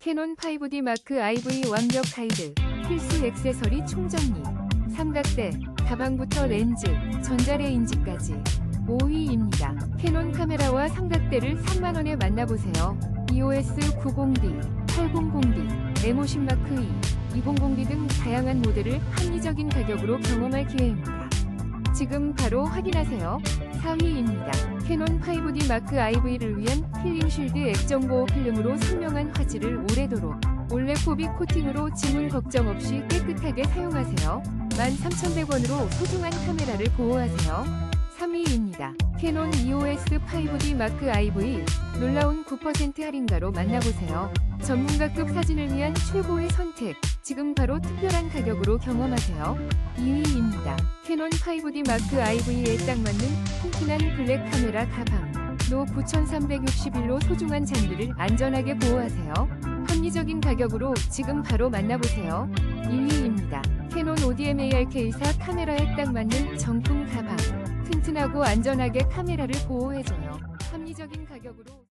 캐논 5D 마크 IV 완벽 가이드, 필수 액세서리 총정리, 삼각대, 가방부터 렌즈, 전자레인지까지 5위입니다. 캐논 카메라와 삼각대를 3만원에 만나보세요. EOS 90D, 800D, M50 마크 2, 200D 등 다양한 모델을 합리적인 가격으로 경험할 기회입니다. 지금 바로 확인하세요. 4위입니다. 캐논 5D 마크 IV를 위한 필링 쉴드 액정 보호 필름으로 선명한 화질을 오래도록 올레 포비 코팅으로 지문 걱정 없이 깨끗하게 사용하세요. 13,100원으로 소중한 카메라를 보호하세요. 3위입니다. 캐논 EOS 5D 마크 IV 놀라운 9% 할인가로 만나보세요. 전문가급 사진을 위한 최고의 선택. 지금 바로 특별한 가격으로 경험하세요. 2위입니다. 캐논 5D 마크 IV에 딱 맞는 튼튼한 블랙 카메라 가방. 노 9361로 소중한 장비를 안전하게 보호하세요. 합리적인 가격으로 지금 바로 만나보세요. 2위입니다. 캐논 ODM-ARK4 카메라에 딱 맞는 정품 튼튼하고 안전하게 카메라를 보호해줘요. 합리적인 가격으로